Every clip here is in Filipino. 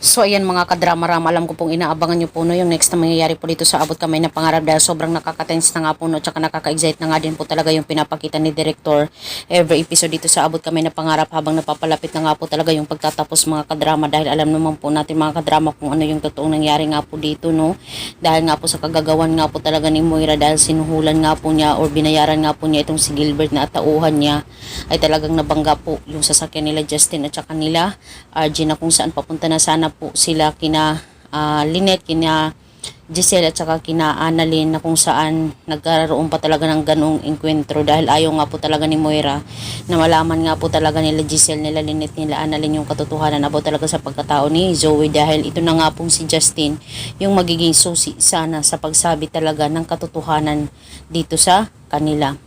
So ayan mga kadrama-rama, alam ko pong inaabangan nyo po no, yung next na mangyayari po dito sa abot kamay na pangarap dahil sobrang nakaka-tense na nga po no, tsaka nakaka-excite na nga din po talaga yung pinapakita ni Director every episode dito sa abot kamay na pangarap habang napapalapit na nga po talaga yung pagtatapos mga kadrama. Dahil alam naman po natin mga kadrama kung ano yung totoong nangyari nga po dito no, dahil nga po sa kagagawan nga po talaga ni Moira dahil sinuhulan nga po niya or binayaran nga po niya itong si Gilbert na atauhan niya ay talagang nabangga po yung sasakyan nila Justin at saka nila RG kung saan papunta na sana po sila kina ah, Lynette, kina Giselle at saka kina Annalyn na kung saan nagkaroon pa talaga ng ganong enkwentro dahil ayaw nga po talaga ni Moira na malaman nga po talaga nila Giselle, nila Lynette, nila Annalyn yung katotohanan about talaga sa pagkatao ni Zoe dahil ito na nga pong si Justin yung magiging susi sana sa pagsabi talaga ng katotohanan dito sa kanila.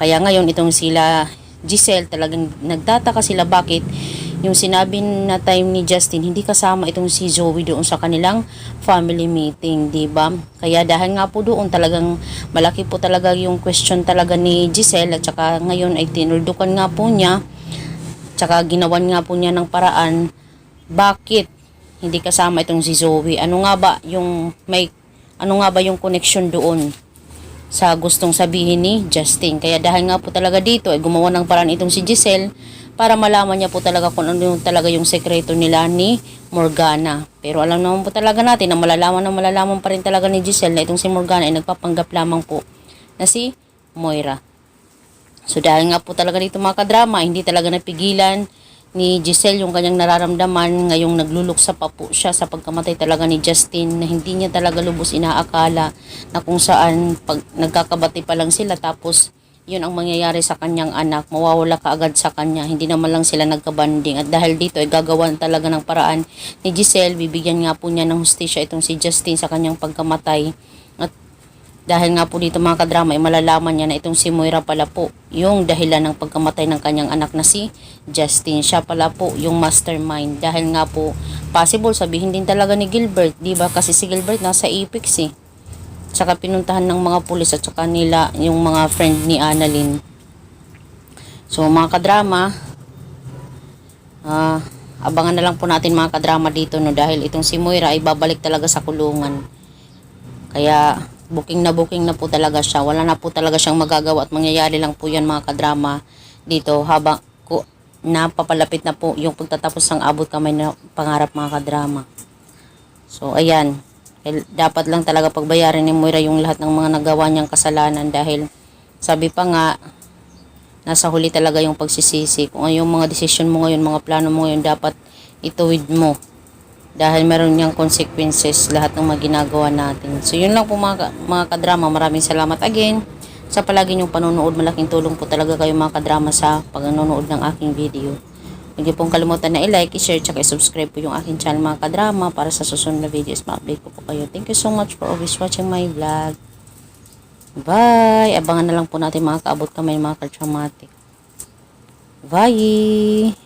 Kaya ngayon itong sila Giselle talagang nagtataka sila bakit yung sinabi na time ni Justin hindi kasama itong si Zoe doon sa kanilang family meeting, 'di ba? Kaya dahil nga po doon talagang malaki po talaga yung question talaga ni Giselle at saka ngayon ay tinuldukan nga po niya tsaka ginawan nga po niya ng paraan bakit hindi kasama itong si Zoe. Ano nga ba yung may ano nga ba yung connection doon? sa gustong sabihin ni Justin. Kaya dahil nga po talaga dito, ay gumawa ng paraan itong si Giselle para malaman niya po talaga kung ano yung talaga yung sekreto nila ni Morgana. Pero alam naman po talaga natin na malalaman na malalaman pa rin talaga ni Giselle na itong si Morgana ay nagpapanggap lamang po na si Moira. So dahil nga po talaga dito mga kadrama, hindi talaga napigilan ni Giselle yung kanyang nararamdaman ngayong nagluluksa pa po siya sa pagkamatay talaga ni Justin na hindi niya talaga lubos inaakala na kung saan pag nagkakabati pa lang sila tapos yun ang mangyayari sa kanyang anak mawawala ka agad sa kanya hindi naman lang sila nagkabanding at dahil dito ay gagawan talaga ng paraan ni Giselle bibigyan nga po niya ng hustisya itong si Justin sa kanyang pagkamatay at dahil nga po dito mga kadrama ay malalaman niya na itong si Moira pala po yung dahilan ng pagkamatay ng kanyang anak na si Justin. Siya pala po yung mastermind dahil nga po possible sabihin din talaga ni Gilbert, 'di ba? Kasi si Gilbert nasa Apex eh. Tsaka pinuntahan ng mga pulis at saka nila yung mga friend ni Annalyn. So mga kadrama, ah, abangan na lang po natin mga kadrama dito no dahil itong si Moira ay babalik talaga sa kulungan. Kaya booking na booking na po talaga siya. Wala na po talaga siyang magagawa at mangyayari lang po yan mga kadrama dito habang ko, napapalapit na po yung pagtatapos ng abot kamay na pangarap mga kadrama. So ayan, eh, dapat lang talaga pagbayarin ni Moira yung lahat ng mga nagawa niyang kasalanan dahil sabi pa nga nasa huli talaga yung pagsisisi. Kung ano yung mga desisyon mo ngayon, mga plano mo ngayon, dapat ituwid mo dahil meron niyang consequences lahat ng mga ginagawa natin. So yun lang po mga, mga kadrama. Maraming salamat again sa palagi niyong panonood. Malaking tulong po talaga kayo mga kadrama sa pagnonood ng aking video. Huwag niyo pong kalimutan na i-like, i-share, tsaka i-subscribe po yung aking channel mga kadrama para sa susunod na videos ma-update ko po kayo. Thank you so much for always watching my vlog. Bye! Abangan na lang po natin mga kaabot kamay mga kadramatic. Bye!